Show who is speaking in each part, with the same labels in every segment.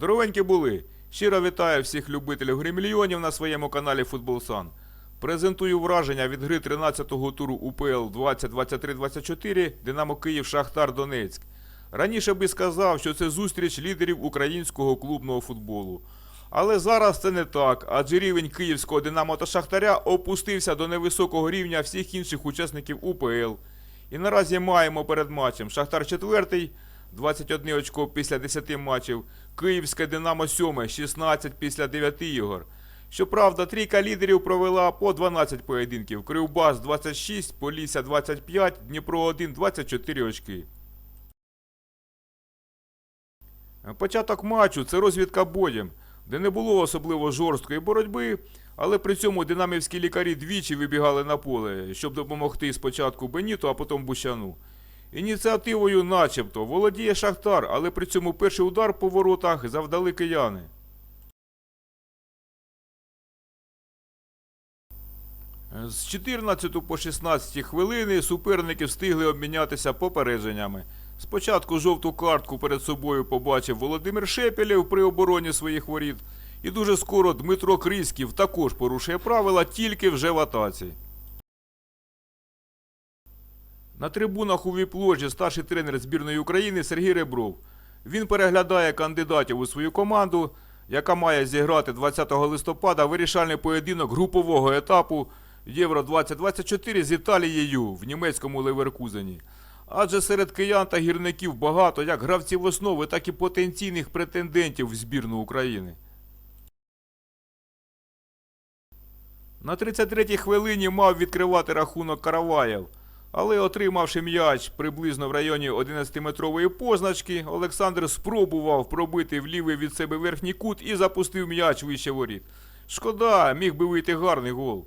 Speaker 1: Здоровенькі були. Щиро вітаю всіх любителів гри мільйонів на своєму каналі Футболсан. Презентую враження від гри 13-го туру УПЛ 2023-24 Динамо Київ Шахтар Донецьк. Раніше би сказав, що це зустріч лідерів українського клубного футболу. Але зараз це не так, адже рівень київського Динамо та Шахтаря опустився до невисокого рівня всіх інших учасників УПЛ. І наразі маємо перед матчем Шахтар 4, 21 очко після 10 матчів, Київське Динамо 7, 16 після 9 ігор. Щоправда, трійка лідерів провела по 12 поєдинків. Кривбас 26, Полісся 25, Дніпро 1, 24 очки. Початок матчу це розвідка боєм, де не було особливо жорсткої боротьби, але при цьому динамівські лікарі двічі вибігали на поле, щоб допомогти спочатку Беніту, а потім Бущану. Ініціативою начебто володіє Шахтар, але при цьому перший удар по воротах завдали кияни. З 14 по 16 хвилини суперники встигли обмінятися попередженнями. Спочатку жовту картку перед собою побачив Володимир Шепелєв при обороні своїх воріт, і дуже скоро Дмитро Криськів також порушує правила тільки вже в атаці. На трибунах у віп-ложі старший тренер збірної України Сергій Ребров. Він переглядає кандидатів у свою команду, яка має зіграти 20 листопада вирішальний поєдинок групового етапу Євро 2024 з Італією в німецькому Леверкузені. Адже серед киян та гірників багато як гравців основи, так і потенційних претендентів в збірну України. На 33-й хвилині мав відкривати рахунок Караваєв, але отримавши м'яч приблизно в районі 11-метрової позначки, Олександр спробував пробити в лівий від себе верхній кут і запустив м'яч вище воріт. Шкода, міг би вийти гарний гол.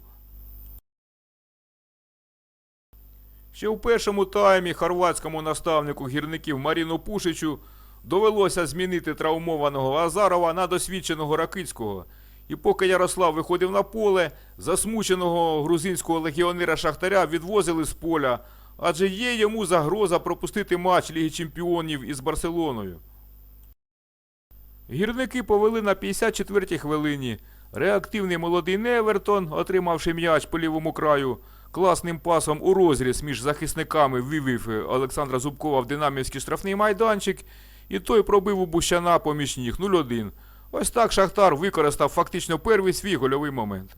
Speaker 1: Ще у першому таймі хорватському наставнику гірників Маріну Пушичу довелося змінити травмованого Азарова на досвідченого Ракицького. І поки Ярослав виходив на поле, засмученого грузинського легіонера Шахтаря відвозили з поля, адже є йому загроза пропустити матч Ліги Чемпіонів із Барселоною. Гірники повели на 54-й хвилині. Реактивний молодий Невертон, отримавши м'яч по лівому краю, класним пасом у розріз між захисниками вивів Олександра Зубкова в динамівський штрафний майданчик, і той пробив у Бущана поміж ніг 0-1. Ось так Шахтар використав фактично перший свій гольовий момент.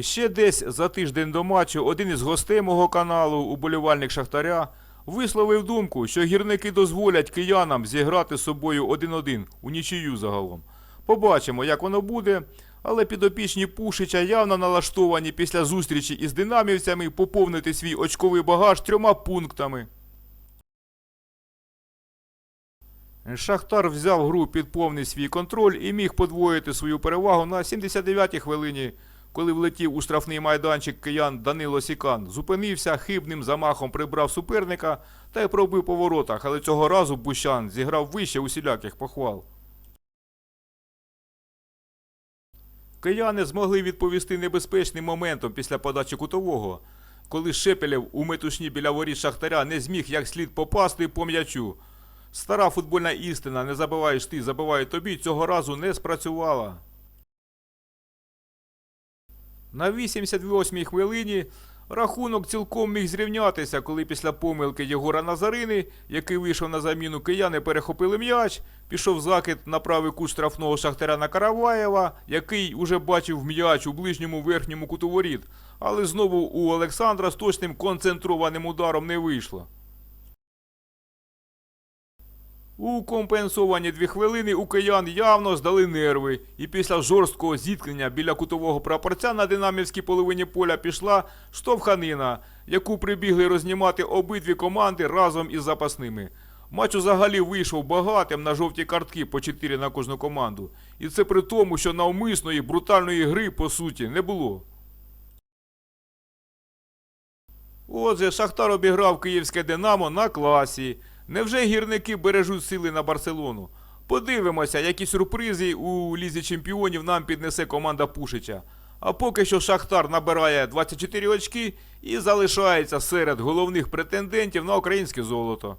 Speaker 1: Ще десь за тиждень до матчу один із гостей мого каналу, уболівальник Шахтаря, висловив думку, що гірники дозволять киянам зіграти з собою 1-1 у нічию загалом. Побачимо, як воно буде, але підопічні Пушича явно налаштовані після зустрічі із динамівцями поповнити свій очковий багаж трьома пунктами. Шахтар взяв гру під повний свій контроль і міг подвоїти свою перевагу на 79-й хвилині, коли влетів у штрафний майданчик киян Данило Сікан. Зупинився, хибним замахом прибрав суперника та й пробив по воротах, але цього разу Бущан зіграв вище усіляких похвал. Кияни змогли відповісти небезпечним моментом після подачі кутового, коли Шепелєв у метушні біля воріт Шахтаря не зміг як слід попасти по м'ячу. Стара футбольна істина, не забиваєш ти, забиває тобі, цього разу не спрацювала. На 88-й хвилині рахунок цілком міг зрівнятися, коли після помилки Єгора Назарини, який вийшов на заміну кияни, перехопили м'яч, пішов закид на правий кут штрафного шахтаря Караваєва, який уже бачив м'яч у ближньому верхньому куту воріт, але знову у Олександра з точним концентрованим ударом не вийшло. У компенсовані дві хвилини у киян явно здали нерви, і після жорсткого зіткнення біля кутового прапорця на динамівській половині поля пішла штовханина, яку прибігли рознімати обидві команди разом із запасними. Матч взагалі вийшов багатим на жовті картки по 4 на кожну команду. І це при тому, що навмисної брутальної гри по суті не було. Отже, Шахтар обіграв київське Динамо на класі. Невже гірники бережуть сили на Барселону? Подивимося, які сюрпризи у Лізі Чемпіонів нам піднесе команда Пушича. А поки що Шахтар набирає 24 очки і залишається серед головних претендентів на українське золото.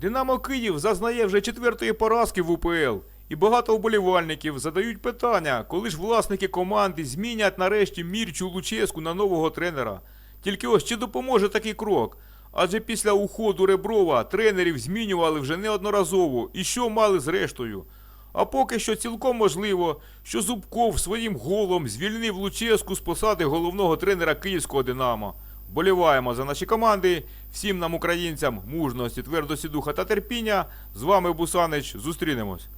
Speaker 1: Динамо Київ зазнає вже четвертої поразки в УПЛ. І багато вболівальників задають питання, коли ж власники команди змінять нарешті Мірчу Луческу на нового тренера. Тільки ось чи допоможе такий крок? Адже після уходу Реброва тренерів змінювали вже неодноразово. І що мали зрештою? А поки що цілком можливо, що Зубков своїм голом звільнив Луческу з посади головного тренера київського Динамо. Боліваємо за наші команди. Всім нам, українцям, мужності, твердості духа та терпіння. З вами Бусанич. Зустрінемось.